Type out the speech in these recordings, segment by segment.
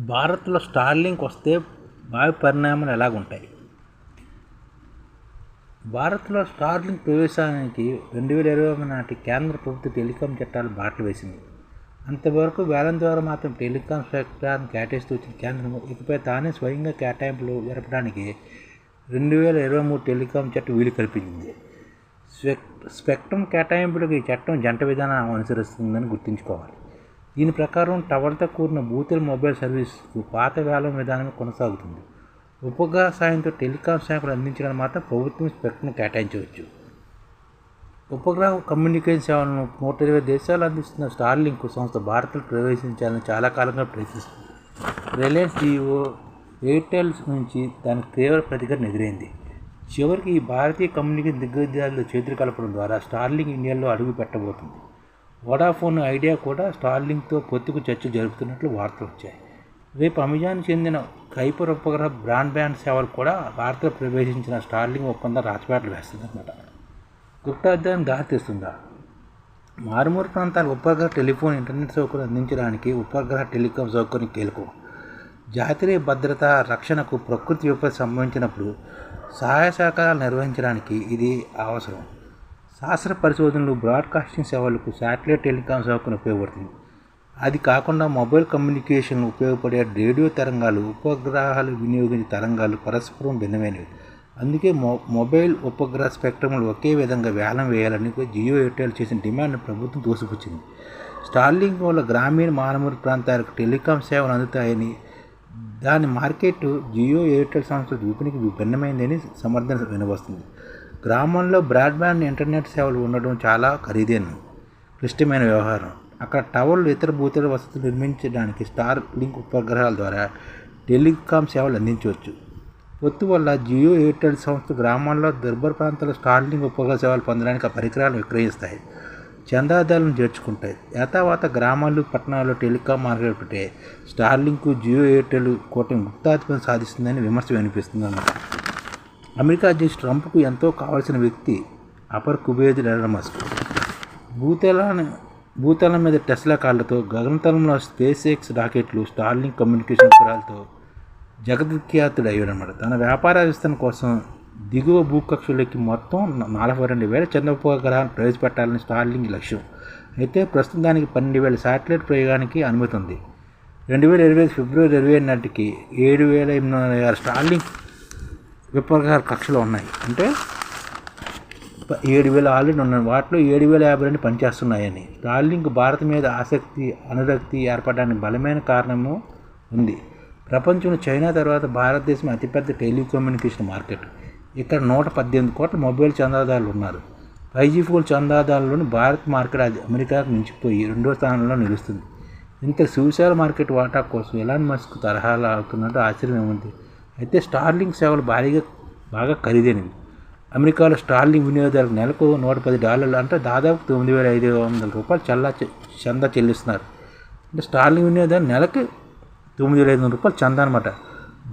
భారత్లో స్టార్లింక్ వస్తే భావి పరిణామాలు ఎలాగుంటాయి? భారత్లో స్టార్లింక్ ప్రవేశానికి రెండు వేల ఇరవై నాటి కేంద్ర ప్రభుత్వ టెలికాం చట్టాలు బాటలు వేసింది. అంతవరకు వేలం ద్వారా మాత్రం టెలికాం సెక్టార్ను కేటాయిస్తూ వచ్చిన కేంద్రం ఇకపై తానే స్వయంగా కేటాయింపులు జరపడానికి రెండు వేల ఇరవై మూడు టెలికాం చట్టం వీలు కల్పించింది. స్పెక్ స్పెక్ట్రమ్ కేటాయింపులకు ఈ చట్టం జంట విధానం అనుసరిస్తుందని గుర్తుంచుకోవాలి. దీని ప్రకారం టవర్తో కూడిన బూతుల మొబైల్ సర్వీస్కు పాత వేలం విధానం కొనసాగుతుంది. ఉపగ్రహ సాయంతో టెలికాం సేవలు అందించడానికి మాత్రం ప్రభుత్వం స్పెక్ట్రమ్ కేటాయించవచ్చు. ఉపగ్రహ కమ్యూనికేషన్ సేవలను నూట ఇరవై దేశాలు అందిస్తున్న స్టార్లింక్ సంస్థ భారత్లో ప్రవేశించాలని చాలా కాలంగా ప్రయత్నిస్తుంది. రిలయన్స్ జియో ఎయిర్టెల్ నుంచి దానికి తీవ్ర ప్రతిఘటన ఎదురైంది. చివరికి ఈ భారతీయ కమ్యూనికేషన్ దిగ్గజాలు చేతులు కలపడం ద్వారా స్టార్లింక్ ఇండియాలో అడుగు పెట్టబోతుంది వోడాఫోన్ ఐడియా కూడా స్టార్లింక్తో పొత్తుకు చర్చ జరుపుతున్నట్లు వార్తలు వచ్చాయి. రేపు అమెజాన్ చెందిన కైపర్ ఉపగ్రహ బ్రాడ్బ్యాండ్ సేవలు కూడా భారత్లో ప్రవేశించిన స్టార్లింగ్ ఒప్పందం రాజపేటలు వేస్తుందన్నమాట. గుప్తాధ్యాయం దారితీస్తుందా మారుమూరు ప్రాంతాల ఉపగ్రహ టెలిఫోన్ ఇంటర్నెట్ సౌకర్యం అందించడానికి ఉపగ్రహ టెలికాం సౌకర్యం కీలకం. జాతీయ భద్రత రక్షణకు ప్రకృతి విపత్తు సంభవించినప్పుడు సహాయ సహకారాలు నిర్వహించడానికి ఇది అవసరం. శాస్త్ర పరిశోధనలు బ్రాడ్కాస్టింగ్ సేవలకు శాటిలైట్ టెలికాం సేవకును ఉపయోగపడుతుంది. అది కాకుండా మొబైల్ కమ్యూనికేషన్ ఉపయోగపడే రేడియో తరంగాలు ఉపగ్రహాలు వినియోగించే తరంగాలు పరస్పరం భిన్నమైనవి. అందుకే మొ మొబైల్ ఉపగ్రహ స్పెక్ట్రమ్లు ఒకే విధంగా వేలం వేయాలని జియో ఎయిర్టెల్ చేసిన డిమాండ్ ప్రభుత్వం తోసిపుచ్చింది స్టార్లింగ్ వల్ల గ్రామీణ మానమూరి ప్రాంతాలకు టెలికాం సేవలు అందుతాయని దాని మార్కెట్ జియో ఎయిర్టెల్ సంస్థ విపణికి భిన్నమైందని సమర్థన వినవస్తుంది గ్రామంలో బ్రాడ్బ్యాండ్ ఇంటర్నెట్ సేవలు ఉండడం చాలా ఖరీదైన క్లిష్టమైన వ్యవహారం. అక్కడ టవర్లు ఇతర భూతల వసతులు నిర్మించడానికి స్టార్ లింక్ ఉపగ్రహాల ద్వారా టెలికాం సేవలు అందించవచ్చు. పొత్తు వల్ల జియో ఎయిర్టెల్ సంస్థ గ్రామాల్లో దుర్భర ప్రాంతాల్లో స్టార్లింక్ ఉపగ్రహ సేవలు పొందడానికి ఆ పరికరాలు విక్రయిస్తాయి. చందాదాలను చేర్చుకుంటాయి. యథావాత గ్రామాలు పట్టణాల్లో టెలికాం మార్కెట్ పెట్టే స్టార్లింక్ జియో ఎయిర్టెల్ కూటమి గుప్తాధిపత్యం సాధిస్తుందని విమర్శ వినిపిస్తుంది అన్నమాట అమెరికా అధ్యక్షుడు ట్రంప్కు ఎంతో కావాల్సిన వ్యక్తి అపర్ కుబేజ్ ఎలన్ మస్క్. భూతలాన్ని భూతలం మీద టెస్లా కార్లతో గగనతలంలో స్పేస్ ఎక్స్ రాకెట్లు స్టార్లింగ్ కమ్యూనికేషన్ ఉపగ్రహాలతో జగద్విఖ్యాతుడు అయ్యాడనమాట తన వ్యాపార విస్తరణ కోసం దిగువ భూకక్షలకి మొత్తం నలభై రెండు వేల చంద్ర ప్రవేశపెట్టాలని స్టార్లింగ్ లక్ష్యం. అయితే ప్రస్తుతం దానికి పన్నెండు వేల శాటిలైట్ ప్రయోగానికి అనుమతి ఉంది. రెండు వేల ఇరవై ఫిబ్రవరి ఇరవై నాటికి ఏడు వేల ఎనిమిది వందల ఆరు స్టార్లింగ్ విప్రకార కక్షలు ఉన్నాయి. అంటే ఏడు వేల ఆల్రెడీ ఉన్నాయి. వాటిలో ఏడు వేల యాభై రెండు పనిచేస్తున్నాయని. స్టార్లింక్ భారత్ మీద ఆసక్తి అనురక్తి ఏర్పడడానికి బలమైన కారణము ఉంది. ప్రపంచంలో చైనా తర్వాత భారతదేశం అతిపెద్ద టెలికమ్యూనికేషన్ మార్కెట్. ఇక్కడ నూట పద్దెనిమిది కోట్ల మొబైల్ చందాదారులు ఉన్నారు. ఫైవ్ జీ ఫోన్ చందాదారులను భారత్ మార్కెట్ అది అమెరికాకు మించిపోయి రెండో స్థానంలో నిలుస్తుంది. ఇంత సుశాల మార్కెట్ వాటా కోసం ఎలాన్ మస్క్ తరహాలు ఆడుతున్నట్టు ఆశ్చర్యం ఉంది అయితే స్టార్లింగ్ సేవలు భారీగా బాగా ఖరీదైనవి. అమెరికాలో స్టార్లింగ్ వినియోగదారులకు నెలకు నూట పది డాలర్లు అంటే దాదాపు తొమ్మిది వేల ఐదు వందల రూపాయలు చల్లా చందా చెల్లిస్తున్నారు. అంటే స్టార్లింగ్ వినియోగదారు నెలకు తొమ్మిది వేల ఐదు వందల రూపాయలు చందా అనమాట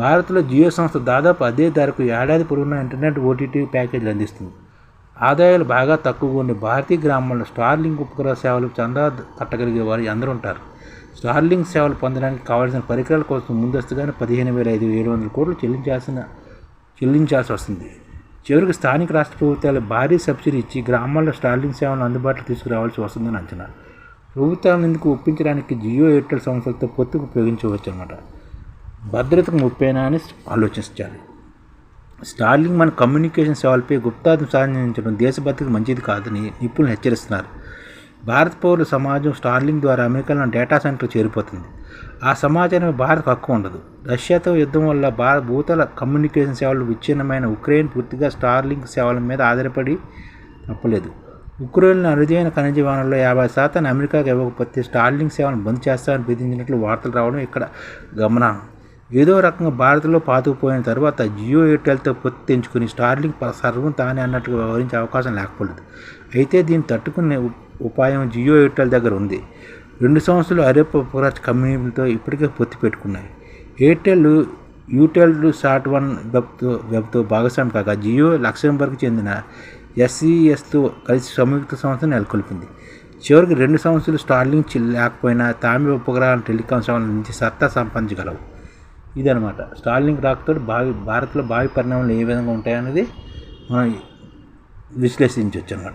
భారత్లో జియో సంస్థ దాదాపు అదే ధరకు ఏడాది పొడవునా ఇంటర్నెట్ ఓటీటీ ప్యాకేజీలు అందిస్తుంది. ఆదాయాలు బాగా తక్కువగా ఉండే భారతీయ గ్రామాల్లో స్టార్లింగ్ ఉపగ్రహ సేవలు చందా కట్టగలిగే వారు అందరూ ఉంటారు. స్టార్లింగ్ సేవలు పొందడానికి కావాల్సిన పరికరాల కోసం ముందస్తుగానే పదిహేను వేల ఐదు ఏడు వందల కోట్లు చెల్లించాల్సిన చెల్లించాల్సి వస్తుంది. చివరికి స్థానిక రాష్ట్ర ప్రభుత్వాలు భారీ సబ్సిడీ ఇచ్చి గ్రామాల్లో స్టార్లింగ్ సేవలను అందుబాటులో తీసుకురావాల్సి వస్తుందని అంచనా. ప్రభుత్వాలను ఎందుకు ఒప్పించడానికి జియో ఎయిర్టెల్ సంస్థలతో పొత్తుకు ఉపయోగించవచ్చు అనమాట భద్రతకు ముప్పైనా అని ఆలోచించాలి. స్టార్లింగ్ మన కమ్యూనికేషన్ సేవలపై గుప్తార్థం సాధించడం దేశభద్రతకు మంచిది కాదని నిపుణులు హెచ్చరిస్తున్నారు. భారత పౌరుల సమాజం స్టార్లింగ్ ద్వారా అమెరికాలో డేటా సెంటర్ చేరిపోతుంది. ఆ సమాచారం భారత్ హక్కు ఉండదు. రష్యాతో యుద్ధం వల్ల భారత భూతల కమ్యూనికేషన్ సేవలు విచ్ఛిన్నమైన ఉక్రెయిన్ పూర్తిగా స్టార్లింగ్ సేవల మీద ఆధారపడి తప్పలేదు. ఉక్రెయిన్ అరుదైన ఖనిజ వనరుల్లో యాభై శాతాన్ని అమెరికాకు ఇవ్వకపోతే స్టార్లింగ్ సేవలను బంద్ చేస్తామని బెదిరించినట్లు వార్తలు రావడం ఇక్కడ గమనం ఏదో రకంగా భారత్లో పాతుకుపోయిన తర్వాత జియో ఎయిర్టెల్తో పొత్తు తెంచుకుని స్టార్లింగ్ సర్వం తానే అన్నట్టుగా వ్యవహరించే అవకాశం లేకపోలేదు. అయితే దీన్ని తట్టుకునే ఉపాయం జియో ఎయిర్టెల్ దగ్గర ఉంది. రెండు సంవత్సరాలు అరేప్ ఉపరాజ్ కంపెనీలతో ఇప్పటికే పొత్తి పెట్టుకున్నాయి. ఎయిర్టెల్ యూటెల్ షార్ట్ వన్ వెబ్తో వెబ్తో భాగస్వామి కాగా జియో లక్సెంబర్గ్ చెందిన ఎస్సీఎస్తో కలిసి సంయుక్త సంస్థను నెలకొల్పింది. చివరికి రెండు సంవత్సరాలు స్టార్లింగ్ లేకపోయినా తామి ఉపగ్రహాలను టెలికాం సేవల నుంచి సత్తా సంపాదించగలవు. ఇదనమాట స్టార్లింగ్ రాకతో భావి భారత్లో భావి పరిణామాలు ఏ విధంగా ఉంటాయనేది మనం విశ్లేషించవచ్చు అనమాట